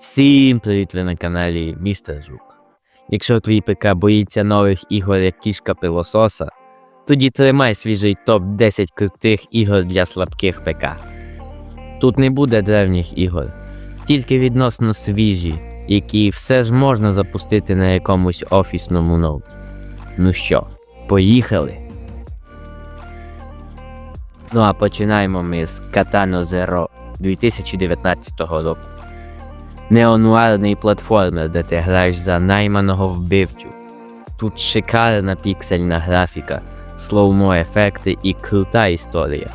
Всім привіт ви на каналі Містер Жук. Якщо твій ПК боїться нових ігор як кішка пилососа, тоді тримай свіжий топ 10 крутих ігор для слабких ПК. Тут не буде древніх ігор, тільки відносно свіжі, які все ж можна запустити на якомусь офісному ноуті. Ну що, поїхали? Ну а починаємо ми з Katano Zero 2019 року. Неонуарний платформер, де ти граєш за найманого вбивцю. Тут шикарна піксельна графіка, слоумо ефекти і крута історія.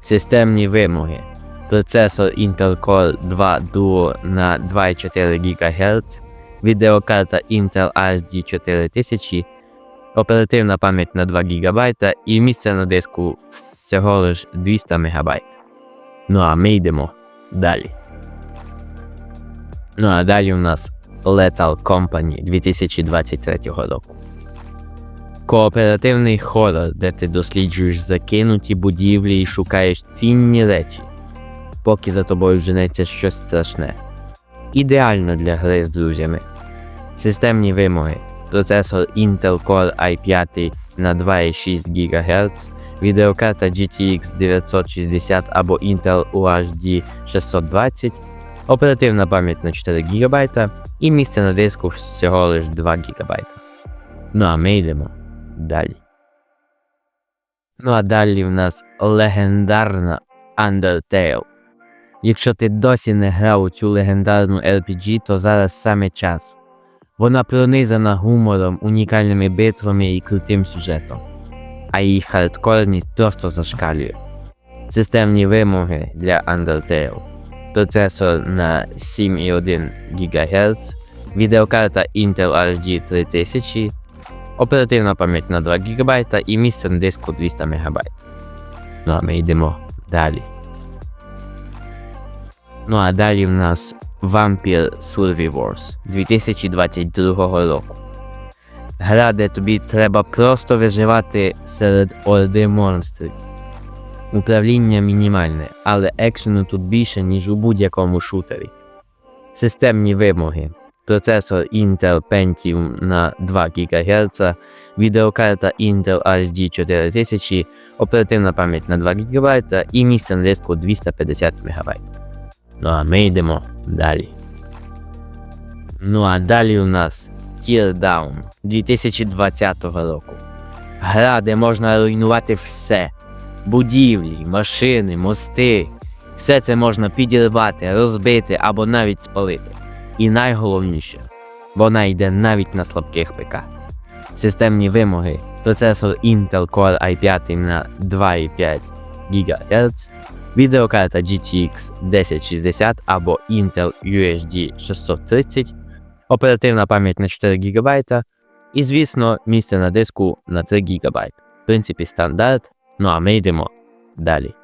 Системні вимоги. Процесор Intel Core 2 Duo на 2,4 ГГц, відеокарта Intel HD 4000, оперативна пам'ять на 2 ГБ і місце на диску всього лиш 200 МБ. Ну а ми йдемо далі. Ну а далі у нас Lethal Company 2023 року. Кооперативний хорор, де ти досліджуєш закинуті будівлі і шукаєш цінні речі, поки за тобою женеться щось страшне. Ідеально для гри з друзями. Системні вимоги. Процесор Intel Core i5 на 2,6 ГГц, відеокарта GTX 960 або Intel UHD 620, оперативна пам'ять на 4 ГБ і місце на диску всього лиш 2 ГБ. Ну а ми йдемо далі. Ну а далі в нас легендарна Undertale. Якщо ти досі не грав у цю легендарну RPG, то зараз саме час. Вона пронизана гумором, унікальними битвами і крутим сюжетом, а її хардкорність просто зашкалює. Системні вимоги для Undertale. Процесор на 7,1 ГГц, відеокарта Intel HD 3000, оперативна пам'ять на 2 ГБ і місце на диску 200 МБ. Ну а ми йдемо далі. Ну а далі в нас Vampire Survivors 2022 року. Гра, де тобі треба просто виживати серед орди монстрів. Управління мінімальне, але екшену тут більше, ніж у будь-якому шутері. Системні вимоги. Процесор Intel Pentium на 2 ГГц, відеокарта Intel HD 4000, оперативна пам'ять на 2 ГБ і місце на диску 250 МБ. Ну а ми йдемо далі. Ну а далі у нас Teardown 2020 року. Гра, де можна руйнувати все: будівлі, машини, мости. Все це можна підірвати, розбити або навіть спалити. І найголовніше, вона йде навіть на слабких ПК. Системні вимоги. Процесор Intel Core i5 на 2,5 ГГц, відеокарта GTX 1060 або Intel UHD 630, оперативна пам'ять на 4 ГБ і, звісно, місце на диску на 3 ГБ. В принципі, стандарт. Ну а ми йдемо далі.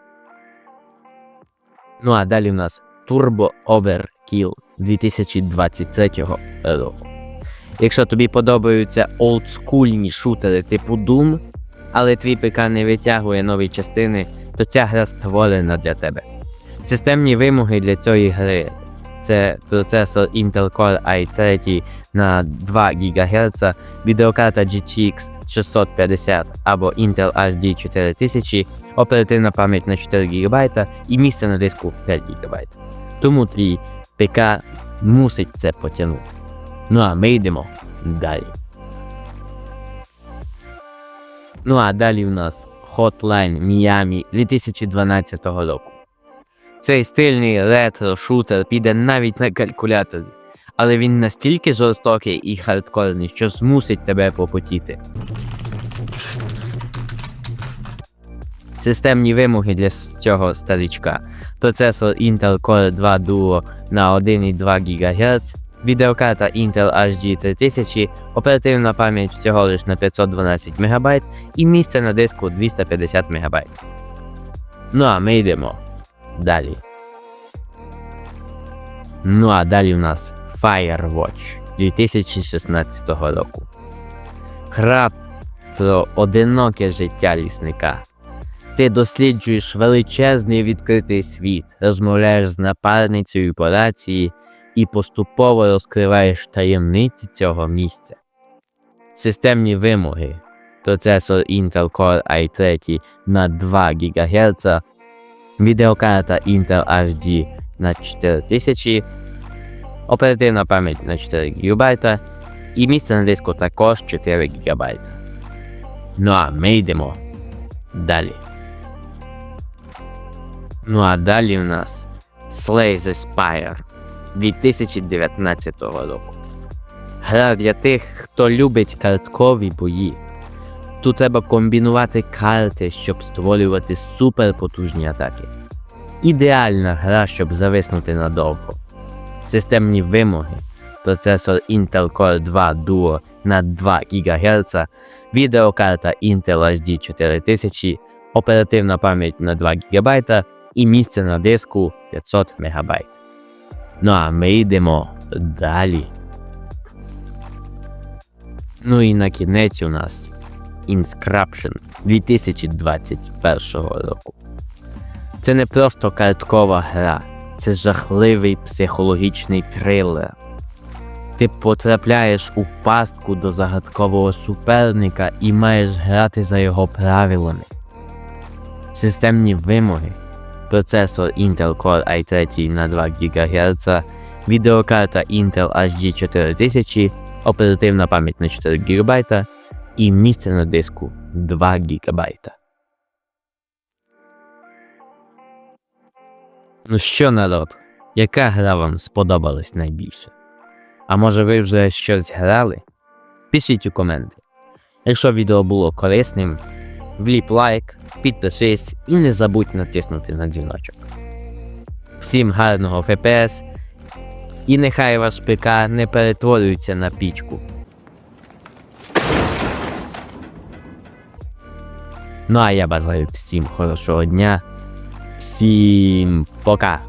Ну а далі у нас Turbo Overkill 2023 року. Якщо тобі подобаються олдскульні шутери типу Doom, але твій ПК не витягує нові частини, то ця гра створена для тебе. Системні вимоги для цієї гри це процесор Intel Core i3 на 2 ГГц, відеокарта GTX 650 або Intel HD 4000, оперативна пам'ять на 4 ГБ і місце на диску 5 ГБ. Тому твій ПК мусить це потягнути. Ну а ми йдемо далі. Ну а далі у нас Hotline Miami 2012 року. Цей стильний ретро-шутер піде навіть на калькуляторі, але він настільки жорстокий і хардкорний, що змусить тебе попотіти. Системні вимоги для цього старичка. Процесор Intel Core 2 Duo на 1,2 ГГц, відеокарта Intel HD 3000, оперативна пам'ять всього лиш на 512 МБ і місце на диску 250 МБ. Ну а ми йдемо далі. Ну а далі у нас Firewatch 2016 року. Гра про одиноке життя лісника. Ти досліджуєш величезний відкритий світ, розмовляєш з напарницею по рації, і поступово розкриваєш таємниці цього місця. Системні вимоги. Процесор Intel Core i3 на 2 ГГц, відеокарта Intel HD на 4000, оперативна пам'ять на 4 ГБ і місце на диску також 4 ГБ. Ну а ми йдемо далі. Ну а далі в нас Slay the Spire 2019 року. Гра для тих, хто любить карткові бої. Тут треба комбінувати карти, щоб створювати суперпотужні атаки. Ідеальна гра, щоб зависнути надовго. Системні вимоги. Процесор Intel Core 2 Duo на 2 ГГц, відеокарта Intel HD 4000, оперативна пам'ять на 2 ГБ і місце на диску 500 МБ. Ну а ми йдемо далі. Ну і на кінець у нас Inscription 2021 року. Це не просто карткова гра, це жахливий психологічний трилер. Ти потрапляєш у пастку до загадкового суперника і маєш грати за його правилами. Системні вимоги. Процесор Intel Core i3 на 2 ГГц, відеокарта Intel HD 4000, оперативна пам'ять на 4 ГБ і місце на диску 2 ГБ. Ну що, народ, яка гра вам сподобалась найбільше? А може ви вже щось грали? Пишіть у коменти. Якщо відео було корисним, вліп лайк, підпишись і не забудь натиснути на дзвіночок. Всім гарного FPS і нехай ваш ПК не перетворюється на пічку. Ну а я бажаю всім хорошого дня. Всім пока!